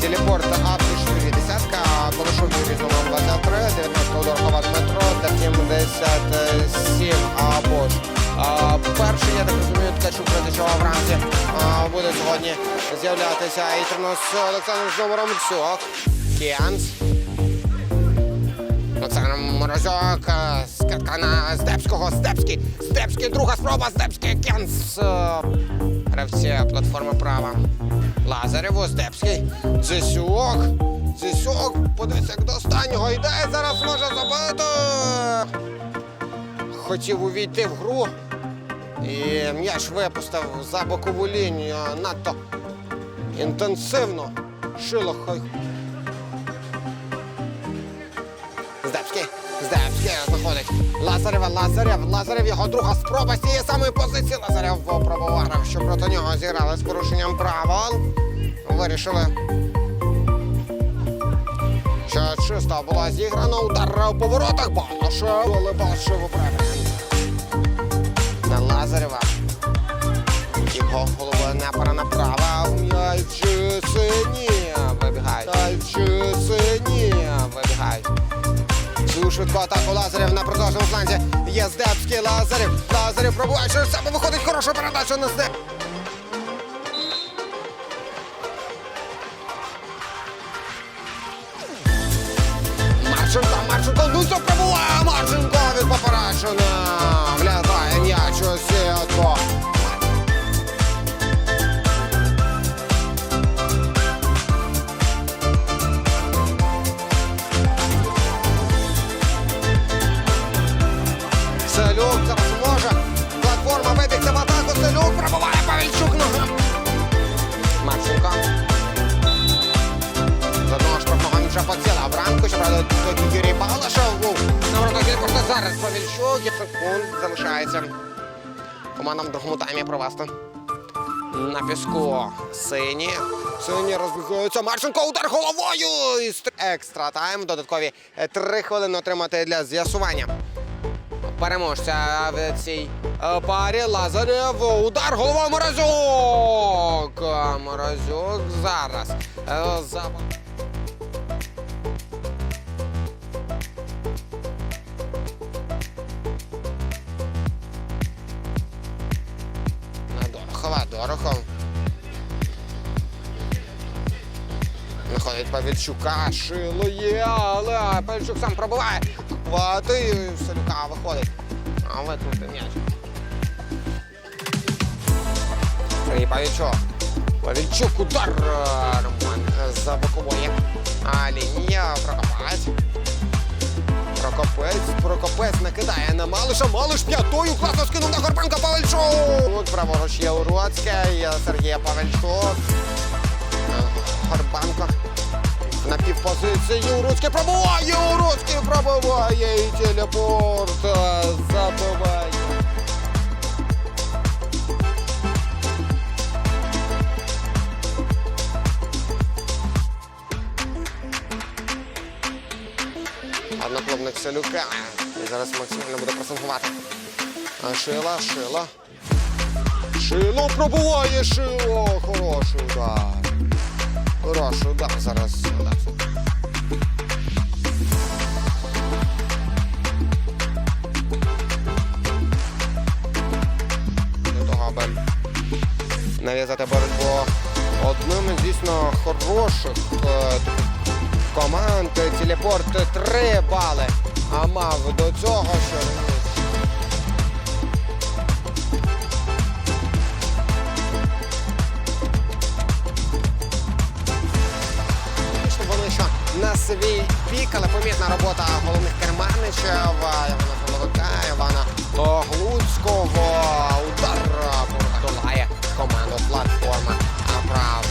50. Телепорт Апсі 4 десятка, Порошов Юрій Золом 23, 19 удар Ховат Дмитро, та 77 або. Перший, я так розумію, Ткачук призначав вранці. А, буде сьогодні з'являтися і Тернос Олександр з номером Цьок. Кіанс. Олександр Морозюк, е, скидка на Здебського, Здебський, Здебський, друга спроба, Здебський, Кенс. Гравці платформи права. Лазарєву, Здебський, Дзисюк, Дзисюк, подивіться, як до останнього йде, зараз може забити. Хотів увійти в гру, і м'яч випустив за бокову лінію надто інтенсивно. Шило Здебський, Здебський знаходить Лазарєва, Лазарєв, Лазарєв, його друга спроба з цієї самої позиції. Лазарєв пробував, що проти нього зіграли з порушенням правил. Вирішили, що чисто була зіграна. Удар у поворотах. Балашев, але Балашев управляє. На Лазарєва. Його головою не перенаправа. М'яч Цю швидку атаку лазерів на продовжному фланзі. Є Здебський Лазарів. Лазерів пробуває через себе. Виходить хороша передача на Здеб. Марченко, Марченко, ну це І секунд залишається. Командам в другому таймі провести. На піску сині. Сині розбігаються. Марченко удар головою. Екстра тайм. Додаткові е, три хвилини отримати для з'ясування переможця в цій е, парі Лазарєв. Удар головою Морозюк. Морозюк зараз. Виходить Павільчука, шило є, але Павільчук сам пробиває. Хвати, Салюка виходить. А викнути м'яч. Сергій Павільчук. Павільчук, удар. Роман за бокової. А лінія Прокопець. Прокопець, Прокопець накидає на Малиша. Малиш п'ятою класно скинув на Горбанка Павельчук. Тут праворуч є Уроцьке, є Сергія Павельчук. Горбанко. На півпозиції Уруцький пробуває, Уруцький пробуває і телепорт забиває. Одноклубник Селюка. І зараз максимально буде пресингувати. А Шила, Шила. Шило пробуває, Шило. Хороший удар. Хороший удар зараз. нав'язати боротьбу одним із дійсно хороших е, команд. Телепорт 3 бали. А мав до цього, що свій пік, але помітна робота головних керманичів Івана Головика, Івана Глуцького. Удар подолає команду платформа. Прав.